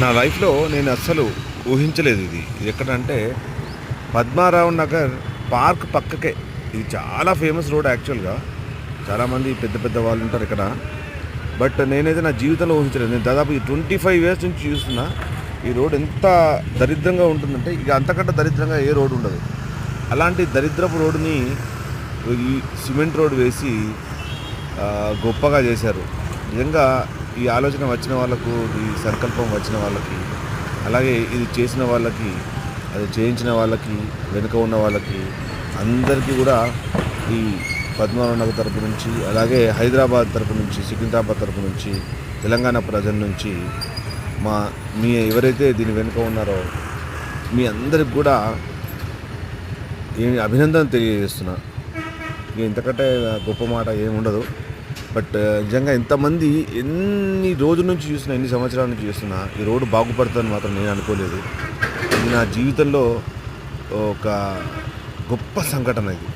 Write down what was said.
నా లైఫ్లో నేను అస్సలు ఊహించలేదు ఇది. ఇది ఎక్కడంటే పద్మారావు నగర్ పార్క్ పక్కకే. ఇది చాలా ఫేమస్ రోడ్ యాక్చువల్గా. చాలామంది పెద్ద పెద్ద వాళ్ళు ఉంటారు ఇక్కడ. బట్ నేనైతే నా జీవితంలో ఊహించలేదు. నేను దాదాపు ఈ ట్వంటీ ఫైవ్ ఇయర్స్ నుంచి చూస్తున్నా ఈ రోడ్ ఎంత దరిద్రంగా ఉంటుందంటే ఇక అంతకంటే దరిద్రంగా ఏ రోడ్ ఉండదు. అలాంటి దరిద్రపు రోడ్డుని ఈ సిమెంట్ రోడ్ వేసి గొప్పగా చేశారు. నిజంగా ఈ ఆలోచన వచ్చిన వాళ్ళకు ఈ సంకల్పం వచ్చిన వాళ్ళకి అలాగే ఇది చేసిన వాళ్ళకి అది చేయించిన వాళ్ళకి వెనుక ఉన్న వాళ్ళకి అందరికీ కూడా ఈ పద్మనాభనగర్ తరపు నుంచి అలాగే హైదరాబాద్ తరపు నుంచి సికింద్రాబాద్ తరపు నుంచి తెలంగాణ ప్రజల నుంచి మా మీ ఎవరైతే దీని వెనుక ఉన్నారో మీ అందరికి కూడా ఏమి అభినందన తెలియజేస్తున్నా. ఇంతకంటే గొప్ప మాట ఏమి ఉండదు బట్ నిజంగా ఇంతమంది ఎన్ని రోజుల నుంచి చూసినా ఎన్ని సంవత్సరాల నుంచి చూస్తున్నా ఈ రోడ్డు బాగుపడుతుందని మాత్రం నేను అనుకోలేదు. ఇది నా జీవితంలో ఒక గొప్ప సంఘటన ఇది.